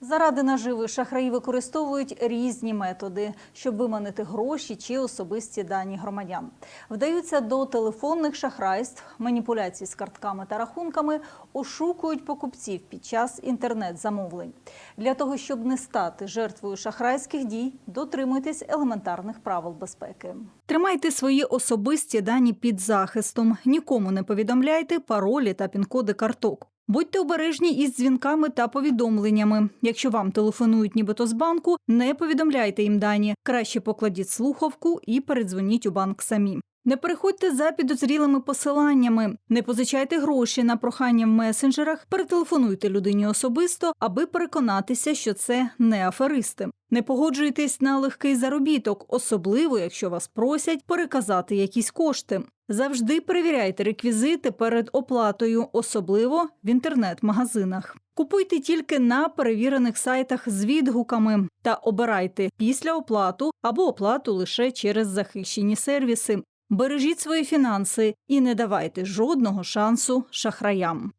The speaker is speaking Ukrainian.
Заради наживи шахраї використовують різні методи, щоб виманити гроші чи особисті дані громадян. Вдаються до телефонних шахрайств, маніпуляцій з картками та рахунками, ошукують покупців під час інтернет-замовлень. Для того, щоб не стати жертвою шахрайських дій, дотримуйтесь елементарних правил безпеки. Тримайте свої особисті дані під захистом. Нікому не повідомляйте паролі та пін-коди карток. Будьте обережні із дзвінками та повідомленнями. Якщо вам телефонують нібито з банку, не повідомляйте їм дані. Краще покладіть слухавку і передзвоніть у банк самі. Не переходьте за підозрілими посиланнями, не позичайте гроші на прохання в месенджерах, перетелефонуйте людині особисто, аби переконатися, що це не аферисти. Не погоджуйтесь на легкий заробіток, особливо якщо вас просять переказати якісь кошти. Завжди перевіряйте реквізити перед оплатою, особливо в інтернет-магазинах. Купуйте тільки на перевірених сайтах з відгуками та обирайте після оплату або оплату лише через захищені сервіси. Бережіть свої фінанси і не давайте жодного шансу шахраям.